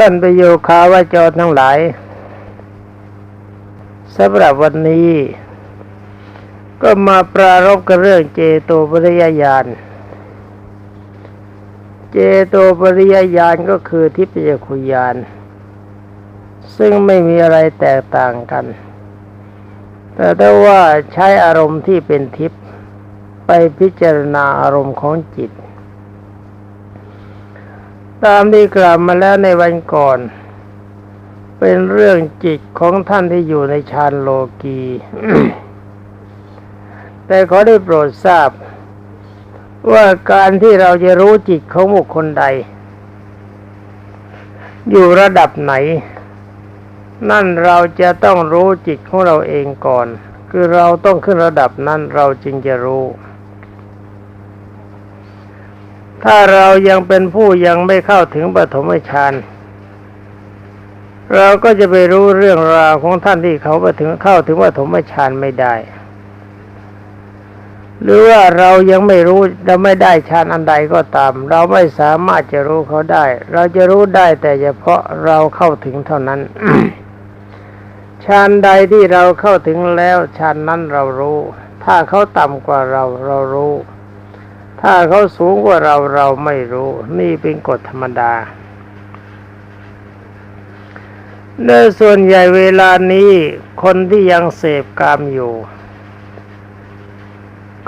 ท่านประโยคาวาจรทั้งหลายสำหรับวันนี้ ก็มาปรารบกับเรื่องเจโตปริยญาณ เจโตปริยญาณก็คือทิพยคุยาน ซึ่งไม่มีอะไรแตกต่างกัน แต่ถ้าว่าใช้อารมณ์ที่เป็นทิพย์ไปพิจารณาอารมณ์ของจิต ตามที่กล่าวมาแล้วในวันก่อน เป็นเรื่องจิตของท่านที่อยู่ในฌานโลกี แต่ขอได้โปรดทราบ ว่าการที่เราจะรู้จิตของบุคคลใด อยู่ระดับไหน นั่นเราจะต้องรู้จิตของเราเองก่อน คือเราต้องขึ้นระดับนั้นเราจึงจะรู้ ถ้าเรายังเป็นผู้ยังไม่เข้าถึงปฐมฌานเราก็จะไปรู้เรื่องราวของท่านที่เขาไปถึงเข้าถึงปฐมฌานไม่ได้ หรือว่าเรายังไม่รู้เราไม่ได้ฌานอันใดก็ตาม เราไม่สามารถจะรู้เขาได้ เราจะรู้ได้แต่เฉพาะเราเข้าถึงเท่านั้นฌานใดที่เราเข้าถึงแล้วฌานนั้นเรารู้ ถ้าเขาต่ำกว่าเราเรารู้ ถ้าเขาสูงกว่าเราเราไม่รู้ นี่เป็นกฎธรรมดาในส่วนใหญ่เวลานี้คนที่ยังเสพกามอยู่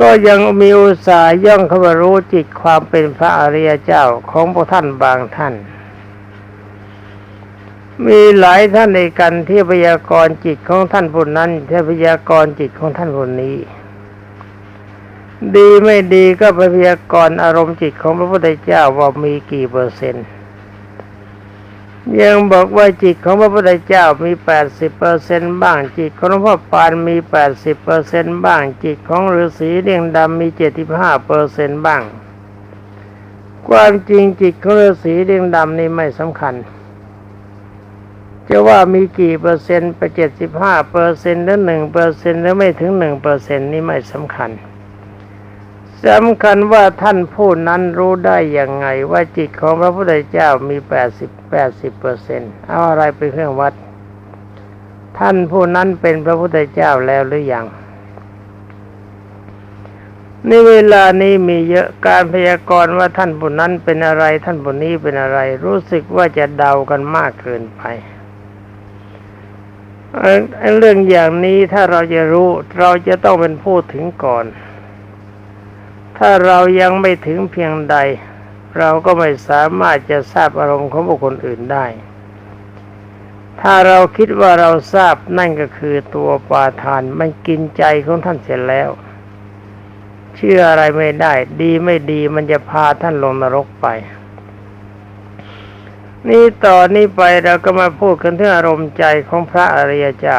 ก็ยังมีอุตสาห์ย่องเข้ามารู้จิตความเป็นพระอริยเจ้าของพระท่านบางท่าน มีหลายท่านในกันที่พยากรณ์จิตของท่านผู้นั้นที่พยากรณ์จิตของท่านคนนี้ ดีไม่ดีก็ไปพยากรณ์อารมณ์จิตของพระพุทธเจ้าว่ามีกี่เปอร์เซ็นต์ยังบอกว่าจิตของพระพุทธเจ้ามีแปดสิบเปอร์เซนบ้าง จิตของหลวงพ่อปานมีแปดสิบเปอร์เซนบ้าง จิตของฤาษีเรียงดำมีเจ็ดสิบห้าเปอร์เซนบ้าง ความจริงจิตของฤาษีเรียงดำนี่ไม่สำคัญ จะว่ามีกี่เปอร์เซ็นต์ไปเจ็ดสิบห้าเปอร์เซ็นต์หรือหนึ่งเปอร์เซ็นต์หรือไม่ถึงหนึ่งเปอร์เซ็นต์นี่ไม่สำคัญ สำคัญว่าท่านผู้นั้นรู้ได้อย่างไง ว่าจิตของพระพุทธเจ้ามีแปดสิบแปดสิบเปอร์เซ็นต์เอาอะไรเป็นเครื่องวัด ท่านผู้นั้นเป็นพระพุทธเจ้าแล้วหรือยังในเวลานี้มีเยอะการพยากรณ์ว่าท่านผู้นั้นเป็นอะไร ท่านผู้นี้เป็นอะไร รู้สึกว่าจะเดากันมากเกินไปเรื่องอย่างนี้ถ้าเราจะรู้เราจะต้องเป็นผู้ถึงก่อน ถ้าเรายังไม่ถึงเพียงใด เราก็ไม่สามารถจะทราบอารมณ์ของบุคคลอื่นได้ ถ้าเราคิดว่าเราทราบนั่นก็คือตัวปาทานมันกินใจของท่านเสร็จแล้ว เชื่ออะไรไม่ได้ ดีไม่ดีมันจะพาท่านลงนรกไป นี่ต่อนนี้ไปเราก็มาพูดกันถึงอารมณ์ใจของพระอริยเจ้า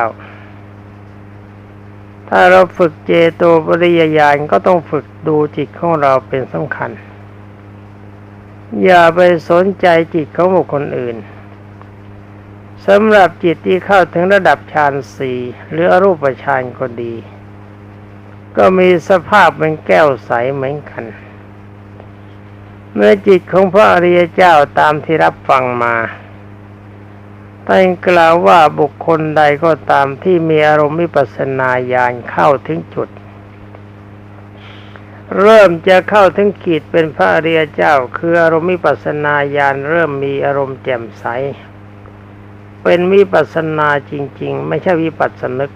ถ้าเราฝึกเจโตปริยญาณก็ต้องฝึกดูจิตของเราเป็นสำคัญ อย่าไปสนใจจิตของบุคคลอื่นสำหรับจิตที่เข้าถึงระดับฌานสี่หรืออรูปฌานก็ดี ก็มีสภาพเป็นแก้วใสเหมือนกัน เมื่อจิตของพระอริยเจ้าตามที่รับฟังมา ท่านกล่าวว่าบุคคลใดก็ตามที่มีอารมณ์วิปัสนาญาณเข้าถึงจุด เริ่มจะเข้าถึงขีดเป็นพระอริยเจ้า คืออารมณ์วิปัสนาญาณเริ่มมีอารมณ์แจ่มใส เป็นวิปัสนาจริง ๆ ไม่ใช่วิปัสสนึก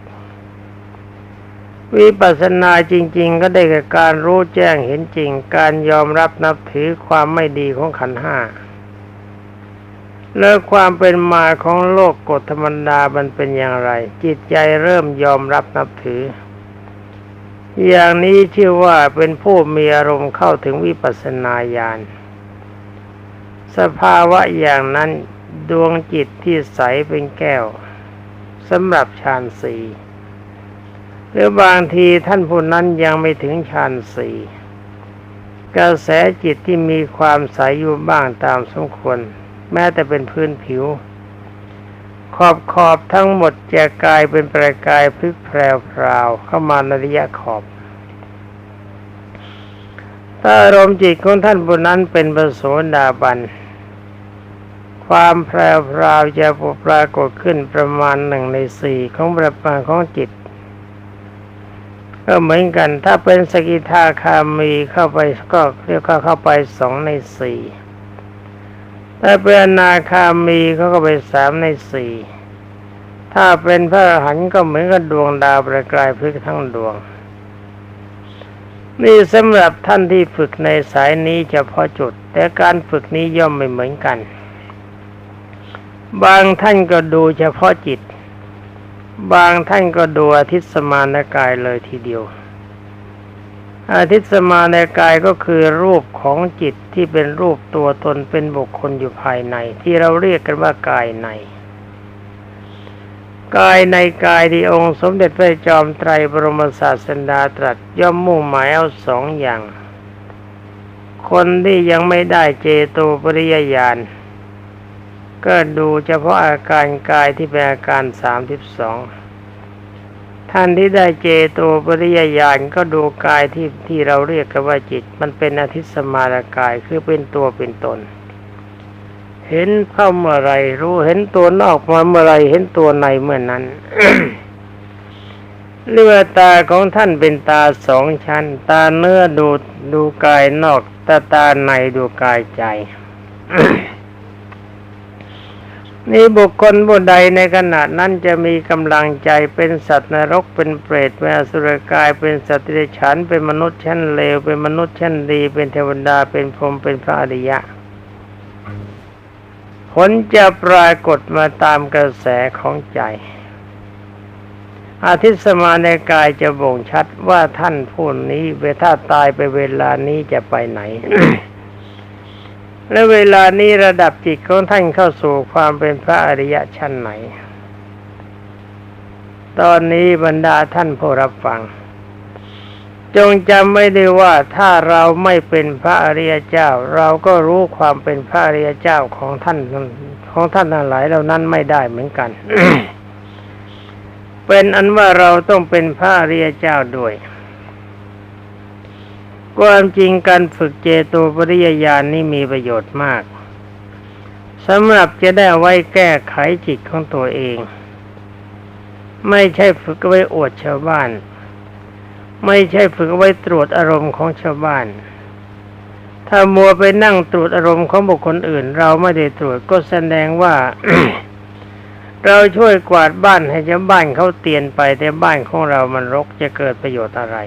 วิปัสนาจริง ๆ ก็ได้แก่การรู้แจ้งเห็นจริง การยอมรับนับถือความไม่ดีของขันห้า แล้วความเป็นมาของโลกกฎธรรมดามันเป็นอย่างไร จิตใจเริ่มยอมรับนับถือ อย่างนี้ชื่อว่าเป็นผู้มีอารมณ์เข้าถึงวิปัสสนาญาณสภาวะอย่างนั้นดวงจิตที่ใสเป็นแก้วสำหรับฌานสี่หรือบางทีท่านผู้นั้นยังไม่ถึงฌานสี่กระแสจิตที่มีความใสอยู่บ้างตามสมควร แม้แต่เป็นพื้นผิว ขอบขอบทั้งหมดจะกลายเป็นประกายพลึกแพรวพราเข้ามาในระยะขอบ ถ้าอารมณ์จิตของท่านบนนั้นเป็นปโสดาบัน ความแพรวพราวจะปรากฏขึ้นประมาณหนึ่งในสี่ของประมาณของจิตก็เหมือนกันถ้าเป็นสกิทาคามีเข้าไปก็เรียกว่าเข้าไปสองในสี่ ถ้าเป็นนาคามีเขาก็ไปสามในสี่ถ้าเป็นพระอรหันต์ก็เหมือนกับดวงดาวประกายพลึกทั้งดวง นี่สำหรับท่านที่ฝึกในสายนี้เฉพาะจุด แต่การฝึกนี้ย่อมไม่เหมือนกัน บางท่านก็ดูเฉพาะจิต บางท่านก็ดูอาทิตย์สมานกายเลยทีเดียว อาทิตสมาในกายก็คือรูปของจิตที่เป็นรูปตัวตนเป็นบุคคลอยู่ภายใน ที่เราเรียกกันว่ากายใน กายในกายที่องค์สมเด็จพระจอมไตรบรมศาสดาตรัสย่อมมุ่งหมายเอาสองอย่าง คนที่ยังไม่ได้เจโตปริยญาณก็ดูเฉพาะอาการกายที่เป็นอาการสามสิบสอง ท่านที่ได้เจโตปริยญาณก็ดูกายที่ที่เราเรียกกันว่าจิต มันเป็นอาทิตสมารกายคือเป็นตัวเป็นตน เห็นเข้าเมื่อไรรู้เห็นตัวนอกมาเมื่อไรเห็นตัวในเมื่อนั้นเลือตาของท่านเป็นตาสองชั้น ตาเนื้อดูดูกายนอก ตาตาในดูกายใจ นี่บุคคลผู้ใดในขณะนั้นจะมีกำลังใจเป็นสัตว์นรกเป็นเปรตเป็นอสุรกายเป็นสัตว์เดรัจฉานเป็นมนุษย์ชั้นเลวเป็นมนุษย์ชั้นดี เป็นเทวดาเป็นพรหมเป็นพระอริยะ ผลจะปรากฏมาตามกระแสของใจ อาทิตย์สมาในกายจะบ่งชัดว่าท่านผู้นี้เวถ้าตายไปเวลานี้จะไปไหน และเวลานี้ระดับจิตของท่านเข้าสู่ความเป็นพระอริยะชั้นไหน ตอนนี้บรรดาท่านผู้รับฟัง จงจำไม่ได้ว่าถ้าเราไม่เป็นพระอริยเจ้า เราก็รู้ความเป็นพระอริยเจ้าของท่านของท่านทั้งหลายเหล่านั้นไม่ได้เหมือนกัน เป็นอันว่าเราต้องเป็นพระอริยเจ้าด้วย ความจริงการฝึกเจโตปริยญาณนี่มีประโยชน์มากสำหรับจะได้ไว้แก้ไขจิตของตัวเอง ไม่ใช่ฝึกไว้อวดชาวบ้าน ไม่ใช่ฝึกไว้ตรวจอารมณ์ของชาวบ้าน ถ้ามัวไปนั่งตรวจอารมณ์ของบุคคลอื่น เราไม่ได้ตรวจก็แสดงว่า เราช่วยกวาดบ้านให้ชาวบ้านเขาเตียนไปแต่บ้านของเรามันรกจะเกิดประโยชน์อะไร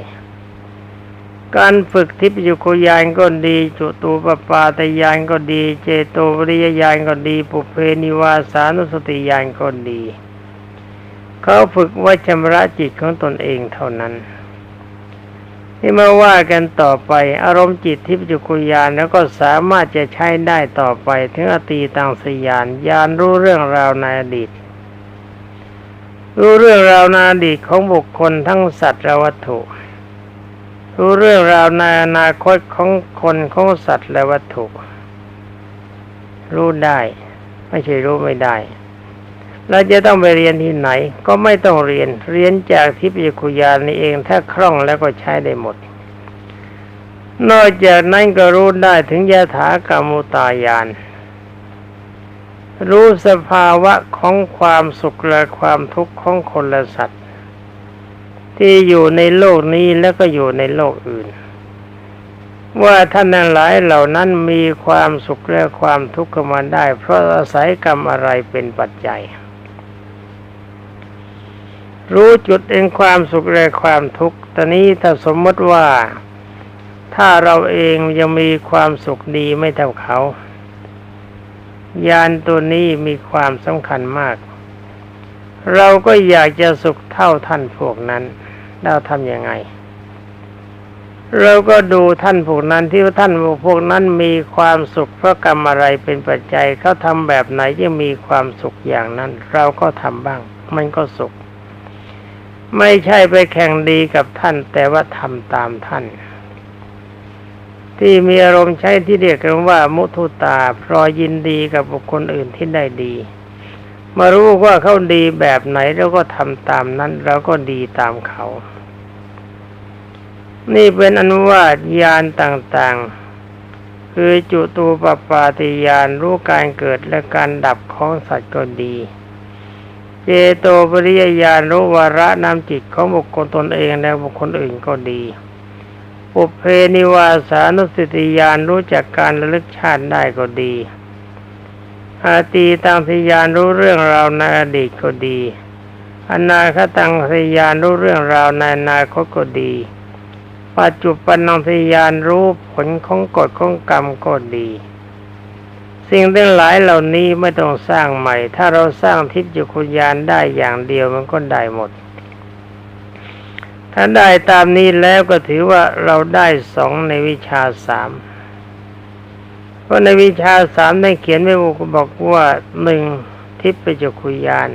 การฝึกทิพยุคุยานก็ดีจุตูปปาตยานก็ดี เจโตปริยญาณก็ดี ปุเพนิวาสานุสติญาณก็ดี เขาฝึกไว้ชำระจิตของตนเองเท่านั้นที่มาว่ากันต่อไป อารมณ์จิตทิพยุคุยานแล้วก็สามารถจะใช้ได้ต่อไป ถึงอตีตังสยานยานรู้เรื่องราวในอดีตรู้เรื่องราวในอดีตของบุคคลทั้งสัตว์และวัตถุ รู้เรื่องราวในอนาคตของคนของสัตว์และวัตถุ รู้ได้ ไม่ใช่รู้ไม่ได้เราจะต้องไปเรียนที่ไหน ก็ไม่ต้องเรียน เรียนจากทิพยคุยานนี่เองถ้าคล่องแล้วก็ใช้ได้หมด นอกจากนั้นก็รู้ได้ถึงยถากรรมุตายาน รู้สภาวะของความสุขและความทุกข์ของคนและสัตว์ ที่อยู่ในโลกนี้แล้วก็อยู่ในโลกอื่น ว่าท่านทั้งหลายเหล่านั้นมีความสุขและความทุกข์มาได้ เพราะอาศัยกรรมอะไรเป็นปัจจัย รู้จุดเองความสุขและความทุกข์ตอนนี้ถ้าสมมติว่าถ้าเราเองยังมีความสุขดีไม่เท่าเขา ยานตัวนี้มีความสำคัญมาก เราก็อยากจะสุขเท่าท่านพวกนั้น เราทำยังไง เราก็ดูท่านพวกนั้นที่ท่านพวกนั้นมีความสุขเพราะกรรมอะไรเป็นปัจจัยเขาทำแบบไหนยังมีความสุขอย่างนั้น เราก็ทำบ้าง มันก็สุข ไม่ใช่ไปแข่งดีกับท่าน แต่ว่าทำตามท่าน ที่มีอารมณ์ใช้ที่เรียกกันว่า มุทุตาพรอยินดีกับบุคคลอื่นที่ได้ดี มารู้ว่าเขาดีแบบไหนเราก็ทำตามนั้นเราก็ดีตามเขา นี่เป็นอนุวาตยานต่างๆ คือจุตูปปาติยานรู้การเกิดและการดับของสัตว์ก็ดีเจโตปริยญาณรู้วาระนำจิตของบุคคลตนเองและบุคคลอื่นก็ดีปุเพนิวาสานุสติญาณรู้จักการระลึกชาติได้ก็ดี อาตีตังสยานรู้เรื่องราวในอดีตก็ดี อนาคตังสยานรู้เรื่องราวในอนาคตก็ดี ปัจจุบันนังสยานรู้ผลของกฎของกรรมก็ดี สิ่งทั้งหลายเหล่านี้ไม่ต้องสร้างใหม่ ถ้าเราสร้างทิพยคุยานได้อย่างเดียวมันก็ได้หมด ถ้าได้ตามนี้แล้วก็ถือว่าเราได้สองในวิชาสาม เพราะในวิชาสามได้เขียนไว้บอกว่าหนึ่งทิพยจคุยาน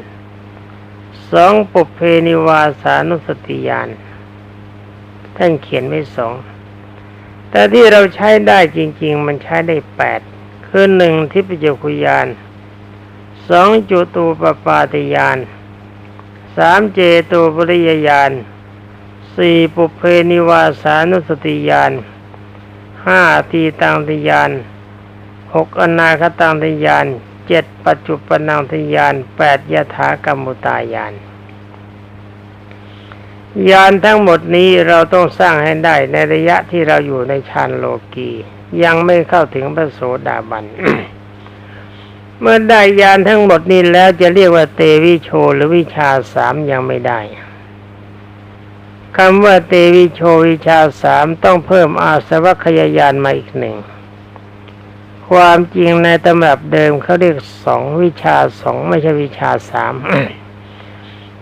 สองปุเพนิวาสานุสติญาณท่านเขียนไว้สองแต่ที่เราใช้ได้จริง ๆ มันใช้ได้แปดคือหนึ่งทิพยจคุยานสองจุตูปปาติยานสามเจโตปริยญาณสี่ปุเพนิวาสานุสติญาณห้าทีตังติยาน หกอนาคตังติยานเจ็ดปัจจุปนังติยานแปดยถากรรมุตายานยานทั้งหมดนี้เราต้องสร้างให้ได้ในระยะที่เราอยู่ในฌานโลกียังไม่เข้าถึงพระโสดาบัน เมื่อได้ยานทั้งหมดนี้แล้วจะเรียกว่าเตวิโชหรือวิชาสามยังไม่ได้คำว่าเตวิโชวิชาสามต้องเพิ่มอาสวัคยายานมาอีกหนึ่ง ความจริงในตำรับเดิมเขาเรียกสองวิชาสองไม่ใช่วิชาสาม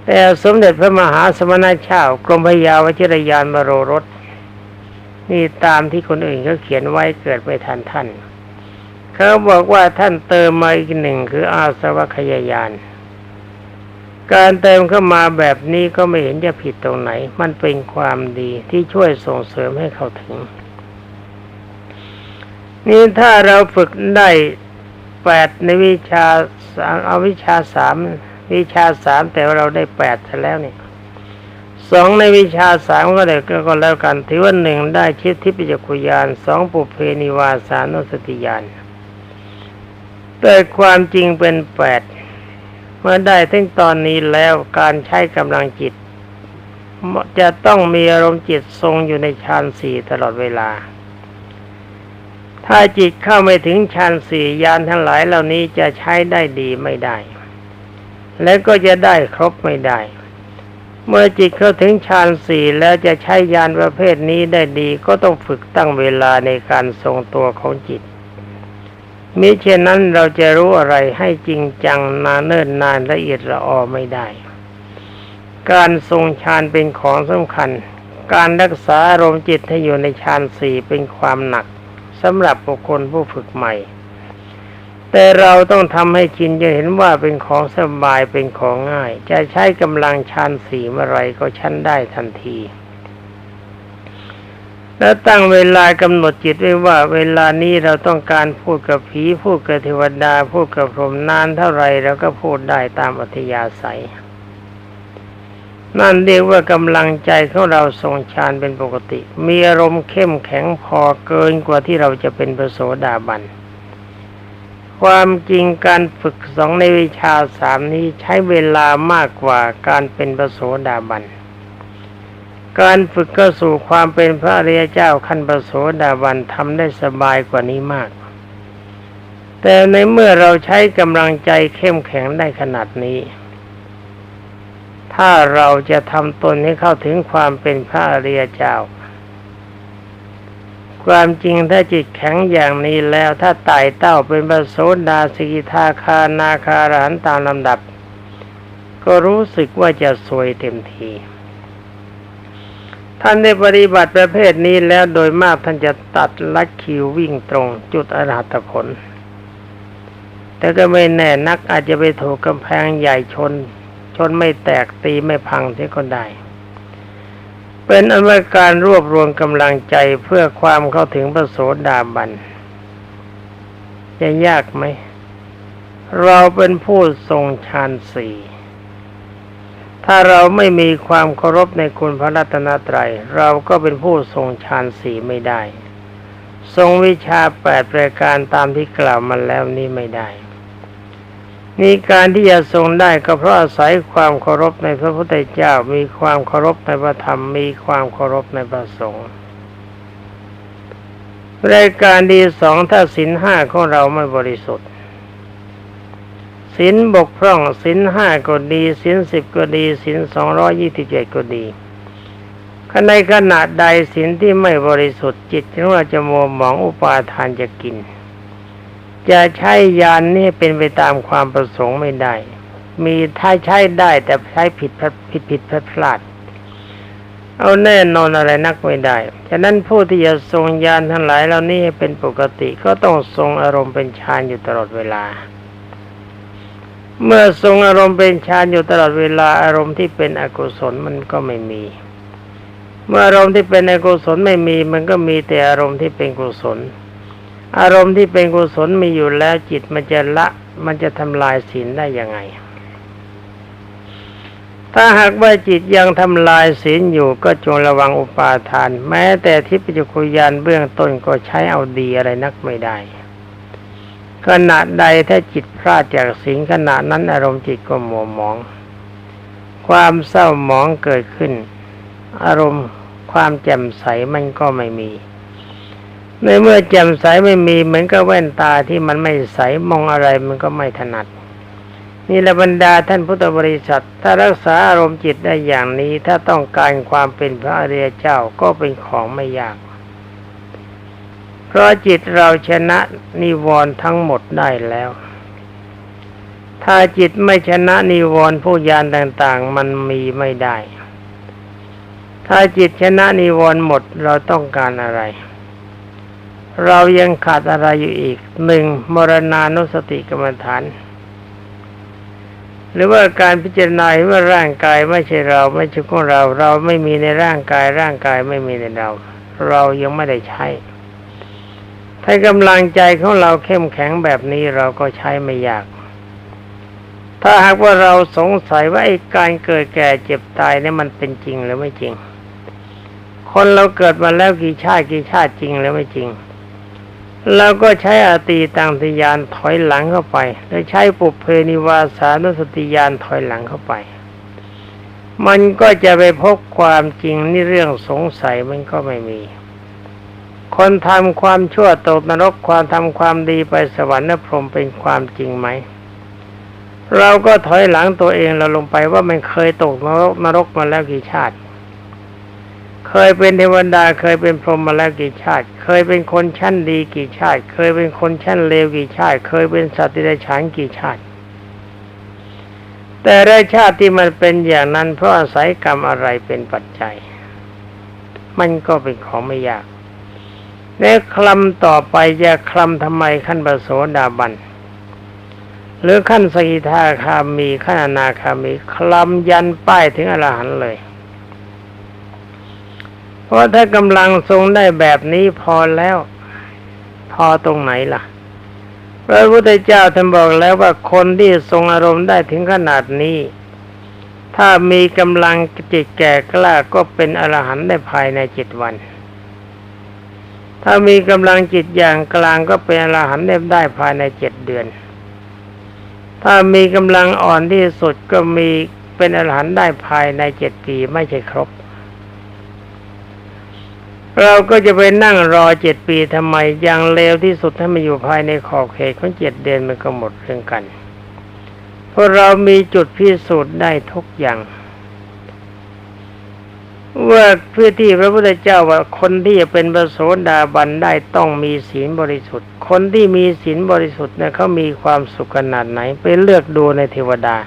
แต่สมเด็จพระมหาสมณเจ้ากรมพยาวชิรยานมโรรสนี่ตามที่คนอื่นเขาเขียนไว้เกิดไม่ทันท่าน เขาบอกว่าท่านเติมมาอีกหนึ่งคืออาสวัคยายาน การเติมเข้ามาแบบนี้ก็ไม่เห็นจะผิดตรงไหน มันเป็นความดีที่ช่วยส่งเสริมให้เขาถึง นี่ถ้าเราฝึกได้แปดในวิชาเอาวิชาสามวิชาสามแต่ว่าเราได้แปดแล้วนี่สองในวิชาสามก็ได้ก็แล้วกันถือว่าหนึ่งได้ชิดทิพยคุยานสองปุเพนิวาสานุสติยานแต่ความจริงเป็นแปดเมื่อได้ถึงตอนนี้แล้วการใช้กำลังจิต จะต้องมีอารมณ์จิตทรงอยู่ในฌานสี่ตลอดเวลา ถ้าจิตเข้าไม่ถึงฌานสี่ยานทั้งหลายเหล่านี้จะใช้ได้ดีไม่ได้ และก็จะได้ครบไม่ได้ เมื่อจิตเข้าถึงฌานสี่แล้วจะใช้ยานประเภทนี้ได้ดีก็ต้องฝึกตั้งเวลาในการทรงตัวของจิตมิเช่นนั้นเราจะรู้อะไรให้จริงจังนานเนิ่นนานละเอียดละออไม่ได้ การทรงฌานเป็นของสำคัญ การรักษาอารมณ์จิตให้อยู่ในฌานสี่เป็นความหนัก สำหรับบุคคลผู้ฝึกใหม่ แต่เราต้องทำให้ชินจะเห็นว่าเป็นของสบายเป็นของง่าย จะใช้กำลังฌานสี่เมื่อไรก็ชั้นได้ทันที แล้วตั้งเวลากำหนดจิตไว้ว่า เวลานี้เราต้องการพูดกับผีพูดกับเทวดา พูดกับพรหมนานเท่าไรเราก็พูดได้ตามอัธยาศัย นั่นเรียกว่ากำลังใจของเราทรงฌานเป็นปกติ มีอารมณ์เข้มแข็งพอเกินกว่าที่เราจะเป็นพระโสดาบัน ความจริงการฝึกสองในวิชาสามนี้ใช้เวลามากกว่าการเป็นพระโสดาบัน การฝึกก็สู่ความเป็นพระอริยเจ้าขั้นพระโสดาบันทำได้สบายกว่านี้มาก แต่ในเมื่อเราใช้กำลังใจเข้มแข็งได้ขนาดนี้ ถ้าเราจะทำตนให้เข้าถึงความเป็นพระอริยเจ้า ความจริงถ้าจิตแข็งอย่างนี้แล้วถ้าไต่เต้าเป็นพระโสดาสกิทาคานาคารหันตามลำดับ ก็รู้สึกว่าจะสวยเต็มทีท่านได้ปฏิบัติประเภทนี้แล้วโดยมากท่านจะตัดลัดคิววิ่งตรงจุดอรหัตผล แต่ก็ไม่แน่นักอาจจะไปถูกกำแพงใหญ่ชน นไม่แตกตีไม่พังที่ก็ได้ เป็นอันว่าการรวบรวมกำลังใจเพื่อความเข้าถึงพระโสดาบันจะยากไหม เราเป็นผู้ทรงฌานสี่ถ้าเราไม่มีความเคารพในคุณพระรัตนตรัย เราก็เป็นผู้ทรงฌานสี่ไม่ได้ ทรงวิชาแปดประการตามที่กล่าวมาแล้วนี้ไม่ได้ นี่การที่จะทรงได้ก็เพราะอาศัยความเคารพในพระพุทธเจ้า มีความเคารพในพระธรรม มีความเคารพในพระสงฆ์รายการดีสองถ้าสินห้าของเราไม่บริสุทธิ์สินบกพร่องสินห้าก็ดีสินสิบก็ดีสินสองร้อยี่สิบเจ็ดก็ดีในขณะใดสินที่ไม่บริสุทธิ์จิตถึงว่าจะมัวหมองอุปาทานจะกิน จะใช้ยานนี่เป็นไปตามความประสงค์ไม่ได้ มีถ้าใช้ได้แต่ใช้ผิดผิดผิดพลาดพลาด เอาแน่นอนอะไรนักไม่ได้ ฉะนั้นผู้ที่จะทรงยานทั้งหลายเหล่านี้เป็นปกติก็ต้องทรงอารมณ์เป็นฌานอยู่ตลอดเวลา เมื่อทรงอารมณ์เป็นฌานอยู่ตลอดเวลาอารมณ์ที่เป็นอกุศลมันก็ไม่มี เมื่ออารมณ์ที่เป็นอกุศลไม่มี มันก็มีแต่อารมณ์ที่เป็นกุศล อารมณ์ที่เป็นกุศลมีอยู่แล้วจิตมันจะละ มันจะทำลายศีลได้ยังไง ถ้าหากว่าจิตยังทำลายศีลอยู่ก็จงระวังอุปาทาน แม้แต่ทิพยคุยานเบื้องต้นก็ใช้เอาดีอะไรนักไม่ได้ขณะใดถ้าจิตพลาดจากศีลขณะนั้นอารมณ์จิตก็หมัวหมอง ความเศร้าหมองเกิดขึ้น อารมณ์ความแจ่มใสมันก็ไม่มี ในเมื่อแจ่มใสไม่มีเหมือนกับแว่นตาที่มันไม่ใสมองอะไรมันก็ไม่ถนัด นี่ละบรรดาท่านพุทธบริษัท ถ้ารักษาอารมณ์จิตได้อย่างนี้ ถ้าต้องการความเป็นพระอริยเจ้าก็เป็นของไม่ยาก เพราะจิตเราชนะนิวรณ์ทั้งหมดได้แล้ว ถ้าจิตไม่ชนะนิวรณ์ผู้ยานต่างๆ มันมีไม่ได้ ถ้าจิตชนะนิวรณ์หมดเราต้องการอะไร เรายังขาดอะไรอยู่อีกหนึ่งมรณานุสติกรรมฐาน หรือว่าการพิจารณาว่าร่างกายไม่ใช่เราไม่ใช่ของเรา เราไม่มีในร่างกายร่างกายไม่มีในเรา เรายังไม่ได้ใช้ ถ้ากำลังใจของเราเข้มแข็งแบบนี้เราก็ใช้ไม่ยาก ถ้าหากว่าเราสงสัยว่าไอ้การเกิดแก่เจ็บตายนี่มันเป็นจริงหรือไม่จริง คนเราเกิดมาแล้วกี่ชาติกี่ชาติจริงหรือไม่จริง เราก็ใช้อตีตังติยานถอยหลังเข้าไป แลวใช้ปุเพนิวาสานุสติยานถอยหลังเข้าไป มันก็จะไปพบความจริงนี่เรื่องสงสัยมันก็ไม่มี คนทำความชั่วตกนรกความทำความดีไปสวรรค์นพรหมเป็นความจริงไหม เราก็ถอยหลังตัวเองเราลงไปว่ามันเคยตกนรกนรกมาแล้วกี่ชาติ เคยเป็นเทวดาเคยเป็นพรหมมาแล้วกี่ชาติ เคยเป็นคนชั้นดีกี่ชาติ เคยเป็นคนชั้นเลวกี่ชาติ เคยเป็นสัตว์ที่ได้ฉานกี่ชาติ แต่ได้ชาติที่มันเป็นอย่างนั้น เพราะอาศัยกรรมอะไรเป็นปัจจัย มันก็เป็นของไม่ยากในคลำต่อไปจะคลำทำไมขั้นปโสดาบันหรือขั้นสกิทาคามีขั้นอนาคามีคลำยันป้ายถึงอรหันต์เลย เพราะถ้ากำลังทรงได้แบบนี้พอแล้ว พอตรงไหนล่ะพระพุทธเจ้าท่านบอกแล้วว่าคนที่ทรงอารมณ์ได้ถึงขนาดนี้ ถ้ามีกำลังจิตแก่กล้าก็เป็นอรหันต์ได้ภายในจิตวัน ถ้ามีกำลังจิตอย่างกลางก็เป็นอรหันต์ได้ภายในเจ็ดเดือน ถ้ามีกำลังอ่อนที่สุดก็มีเป็นอรหันต์ได้ภายในเจ็ดปีไม่ใช่ครบ เราก็จะไปนั่งรอเจ็ดปีทำไมอย่างเลวที่สุดถ้ามาอยู่ภายในขอบเขตของเจ็ดเดือนมันก็หมดเรื่องกัน เพราะเรามีจุดพิสูจน์ได้ทุกอย่าง ว่าเพื่อที่พระพุทธเจ้าว่าคนที่จะเป็นพระโสดาบันได้ต้องมีศีลบริสุทธิ์ คนที่มีศีลบริสุทธิ์เนี่ยเขามีความสุขขนาดไหน ไปเลือกดูในเทวดา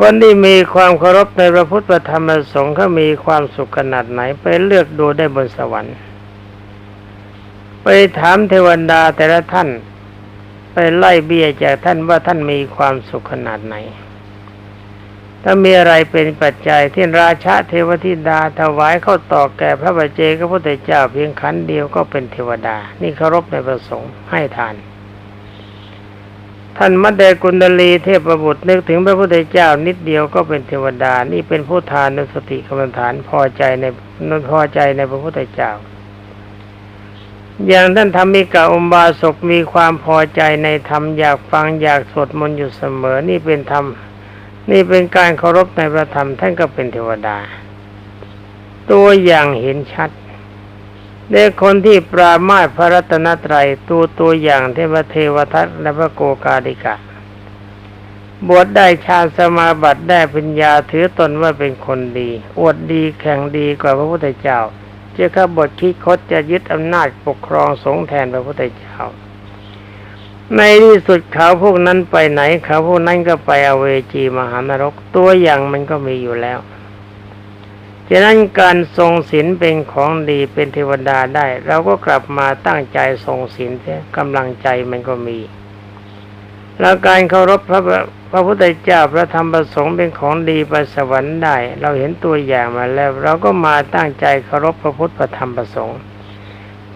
คนที่มีความเคารพในพระพุทธธรรมสงฆ์เขามีความสุขขนาดไหนไปเลือกดูได้บนสวรรค์ ไปถามเทวดาแต่ละท่าน ไปไล่เบี้ยจากท่านว่าท่านมีความสุขขนาดไหน ถ้ามีอะไรเป็นปัจจัยที่ราชาเทวทิดาถวายเข้าต่อแก่พระบัจเจกพระพุทธเจ้าเพียงขันเดียวก็เป็นเทวดา นี่เคารพในประสงค์ให้ทาน ท่านมัดเดกุณดลีเทพบุตรนึกถึงพระพุทธเจ้านิดเดียวก็เป็นเทวดา นี่เป็นผู้ทานนสติกรรมฐานพอใจในนพอใจในพระพุทธเจ้า อย่างท่านธรรมิกาอุมบาสกมีความพอใจในธรรมอยากฟังอยากสวดมนต์อยู่เสมอ นี่เป็นธรรม นี่เป็นการเคารพในพระธรรมท่านก็เป็นเทวดา ตัวอย่างเห็นชัด เด็กคนที่ปรามาสพระรัตนตรัยตัวตัวอย่างเทวเทวทัตและพระโกกาลิกะ บวชได้ฌานสมาบัติได้ปัญญาถือตนว่าเป็นคนดี อวดดีแข่งดีกว่าพระพุทธเจ้าเจ้าข้าบทคิดคดจะยึดอำนาจปกครองสงฆ์แทนพระพุทธเจ้า ในที่สุดเขาพวกนั้นไปไหนเขาพวกนั้นก็ไปอเวจีมหานรกตัวอย่างมันก็มีอยู่แล้ว ฉะนั้นการทรงศีลเป็นของดีเป็นเทวดาได้ เราก็กลับมาตั้งใจทรงศีลเสียกำลังใจมันก็มี แล้วการเคารพพระพระพุทธเจ้าพระธรรมประสงค์เป็นของดีไปสวรรค์ได้ เราเห็นตัวอย่างมาแล้ว เราก็มาตั้งใจเคารพพระพุทธพระธรรมประสงค์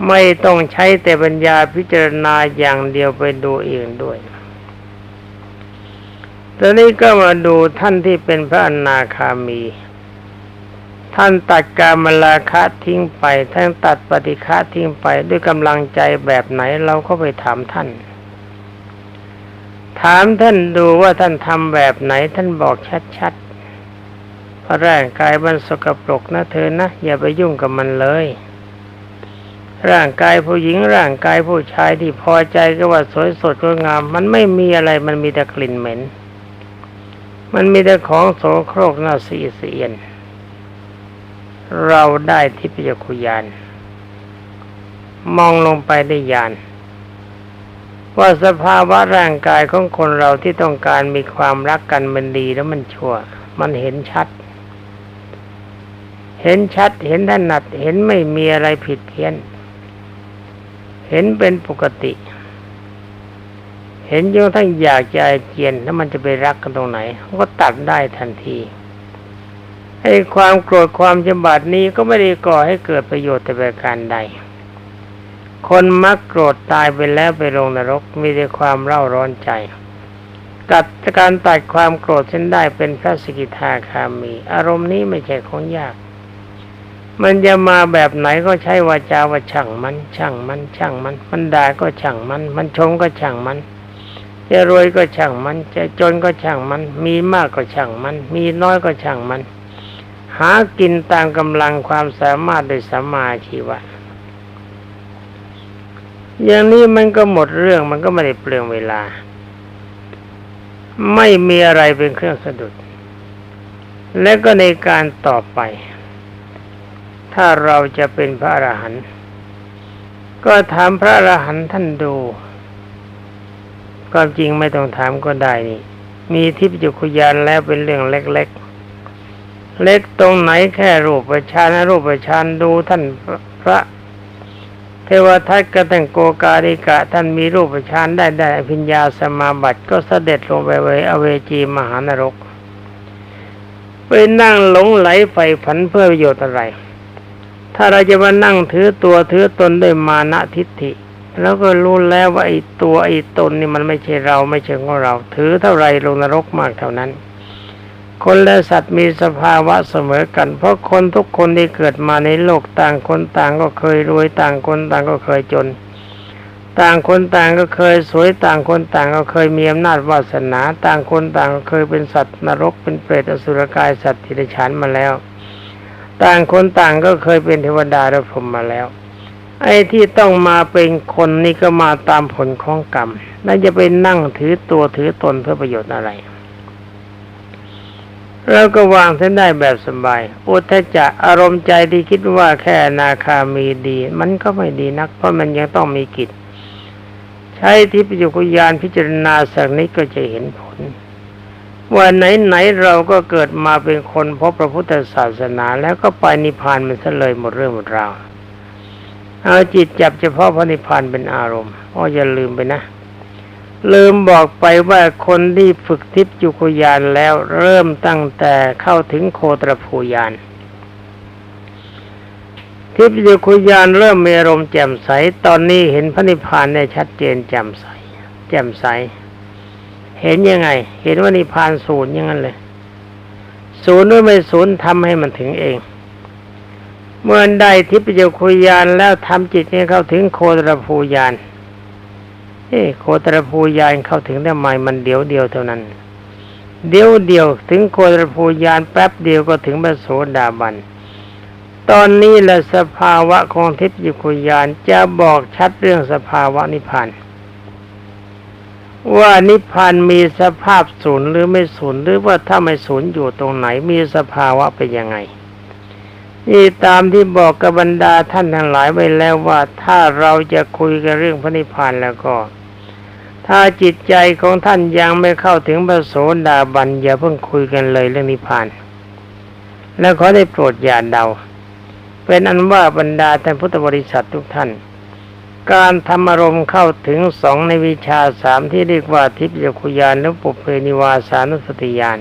ไม่ต้องใช้แต่ปัญญาพิจารณาอย่างเดียวไปดูเองด้วยตอนนี้ก็มาดูท่านที่เป็นพระอนาคามี ท่านตัดการมลาคะทิ้งไป ท่านตัดปฏิฆะทิ้งไปด้วยกำลังใจแบบไหนเราก็ไปถามท่าน ถามท่านดูว่าท่านทำแบบไหน ท่านบอกชัดๆเพราะร่างกายมันสกปรกนะเธอนะ อย่าไปยุ่งกับมันเลย ร่างกายผู้หญิงร่างกายผู้ชายที่พอใจก็ว่าสวยสดงดงาม มันไม่มีอะไรมันมีแต่กลิ่นเหม็น มันมีแต่ของโสโครกน่าสีเสียน เราได้ทิพยคุยาน มองลงไปได้ยาน ว่าสภาวะร่างกายของคนเราที่ต้องการมีความรักกันมันดีแล้วมันชั่ว มันเห็นชัด เห็นชัด เห็นถนัด เห็นไม่มีอะไรผิดเพี้ยน เห็นเป็นปกติ เห็นจนทั้งอยากจะเจียนแล้วมันจะไปรักกันตรงไหนก็ตัดได้ทันที ไอ้ความโกรธความจำบาดนี้ก็ไม่ได้ก่อให้เกิดประโยชน์แต่ประการใด คนมักโกรธตายไปแล้วไปลงนรกมีแต่ความเร่าร้อนใจ กัดการตัดความโกรธเช่นได้เป็นพระสกิทาคามี อารมณ์นี้ไม่ใช่ของยาก มันจะมาแบบไหนก็ใช้วาจาว่าช่างมัน ช่างมัน ช่างมัน มันด่าก็ช่างมัน มันชมก็ช่างมันจะรวยก็ช่างมัน จะจนก็ช่างมัน มีมากก็ช่างมัน มีน้อยก็ช่างมัน หากินตามกำลังความสามารถโดยสัมมาชีวะ อย่างนี้มันก็หมดเรื่องมันก็ไม่ได้เปลืองเวลา ไม่มีอะไรเป็นเครื่องสะดุด และก็ในการต่อไป ถ้าเราจะเป็นพระอรหันต์ก็ถามพระอรหันต์ท่านดูความจริงไม่ต้องถามก็ได้นี่ มีทิพยจุคุยานแล้วเป็นเรื่องเล็ก เล็กตรงไหนแค่รูปประชานรูปประชานดูท่านพระเทวทัตกระตังโกกาลิกะ ท่านมีรูปประชานได้ได้อภิญญาสมาบัติก็เสด็จลงไปเวอเวจีมหานรกไปนั่งหลงไหลไฟฝันเพื่อประโยชน์อะไร ถ้าเราจะมานั่งถือตัวถือตนด้วยมานะทิฏฐิ แล้วก็รู้แล้วว่าไอ้ตัวไอ้ตนนี่มันไม่ใช่เราไม่ใช่ของเรา ถือเท่าไรลงนรกมากเท่านั้น คนและสัตว์มีสภาวะเสมอกัน เพราะคนทุกคนที่เกิดมาในโลกต่างคนต่างก็เคยรวยต่างคนต่างก็เคยจน ต่างคนต่างก็เคยสวยต่างคนต่างก็เคยมีอำนาจวาสนา ต่างคนต่างก็เคยเป็นสัตว์นรกเป็นเปรตอสุรกายสัตว์ทิฏฐานมาแล้ว ต่างคนต่างก็เคยเป็นเทวดาและพรหมมาแล้ว ไอ้ที่ต้องมาเป็นคนนี่ก็มาตามผลของกรรมน่าจะไปนั่งถือตัวถือตนเพื่อประโยชน์อะไร แล้วก็วางท่านได้แบบสบาย อุทจะอารมณ์ใจที่คิดว่าแค่นาคามีดี มันก็ไม่ดีนัก เพราะมันยังต้องมีกิจ ใช้ที่ปัจจุกุยานพิจารณาสักนี้ก็จะเห็นผล ว่าไหนๆเราก็เกิดมาเป็นคนพบพระพุทธศาสนา แล้วก็ไปนิพพานมันซะเลยหมดเรื่องหมดราวเอาจิตจับเฉพาะพระนิพพานเป็นอารมณ์อ๋ออย่าลืมไปนะ ลืมบอกไปว่าคนที่ฝึกทิพยุคยานแล้วเริ่มตั้งแต่เข้าถึงโคตรภูยาน ทิพยุคยานเริ่มมีอารมณ์แจ่มใส ตอนนี้เห็นพระนิพพานได้ชัดเจนแจ่มใส แจ่มใส เห็นยังไง เห็นว่านิพพานศูนย์ย่างนั้นเลย ศูนย์หรือไม่ศูนย์ทำให้มันถึงเอง เมื่อได้ทิพยคุยานแล้วทำจิตให้เข้าถึงโคตรภูยาน เอ้โคตรภูยานเข้าถึงได้ไหมมันเดียวเดียวเท่านั้น เดียวเดียวถึงโคตรภูยานแป๊บเดียวก็ถึงพระโสดาบัน ตอนนี้แหละสภาวะของทิพยคุยานจะบอกชัดเรื่องสภาวะนิพพานว่านิพพานมีสภาพศูนย์หรือไม่ศูนย์หรือว่าถ้าไม่ศูนย์อยู่ตรงไหนมีสภาวะเป็นยังไงนี่ตามที่บอกกับบรรดาท่านทั้งหลายไว้แล้วว่าถ้าเราจะคุยกันเรื่องพระนิพพานแล้วก็ ถ้าจิตใจของท่านยังไม่เข้าถึงพระโสดาบันอย่าเพิ่งคุยกันเลยเรื่องนิพพาน แล้วขอได้โปรดอย่าเดา เป็นอันว่าบรรดาท่านพุทธบริษัททุกท่าน การทำอารมณ์เข้าถึงสองในวิชาสามที่เรียกว่าทิพยคุยานและปุเพนิวาสานุสติญาณ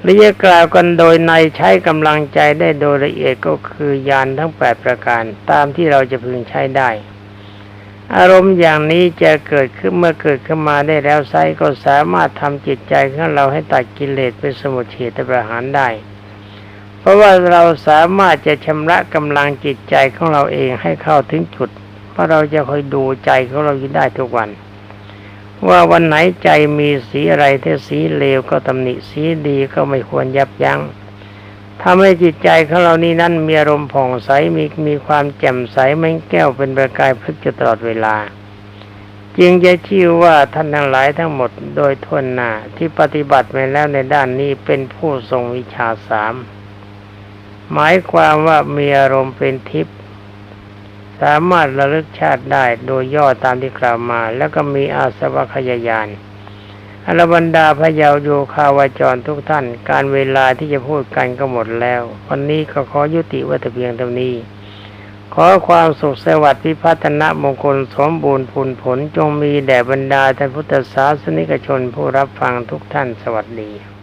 หรือจะกล่าวกันโดยในใช้กำลังใจได้โดยละเอียดก็คือยานทั้งแปดประการตามที่เราจะพึงใช้ได้ อารมณ์อย่างนี้จะเกิดขึ้นเมื่อเกิดขึ้นมาได้แล้วไซก็สามารถทำจิตใจของเราให้ตัดกิเลสเป็นสมุทเฉทประหารได้ เพราะว่าเราสามารถจะชำระกำลังจิตใจของเราเองให้เข้าถึงจุด เพราะเราจะคอยดูใจของเราอยู่ได้ทุกวัน ว่าวันไหนใจมีสีอะไรถ้าสีเลวก็ตำหนิสีดีก็ไม่ควรยับยัง้ง ทำให้จิตใจของเรานี้นั้นมีอารมณ์ผ่องใสมีมีความแจ่มใสไม่แก้วเป็นประกายพลึกอยู่ตลอดเวลา จึงจะชื่อว่าท่านทั้งหลายทั้งหมดโดยทวนหน้าที่ปฏิบัติไปแล้วในด้านนี้เป็นผู้ทรงวิชาสามหมายความว่ามีอารมณ์เป็นทิพย์สามารถระลึกชาติได้โดยย่อตามที่กล่าวมา แล้วก็มีอาสวะขยายาน อรบรรดาพยาวโยคาวาจรทุกท่าน การเวลาที่จะพูดกันก็หมดแล้ว วันนี้ก็ขอยุติไว้แต่เพียงเท่านี้ ขอความสุขสวัสดิ์พิพัฒนมงคลสมบูรณ์ผลผลจงมีแด่บรรดาท่านพุทธศาสนิกชนผู้รับฟังทุกท่านสวัสดี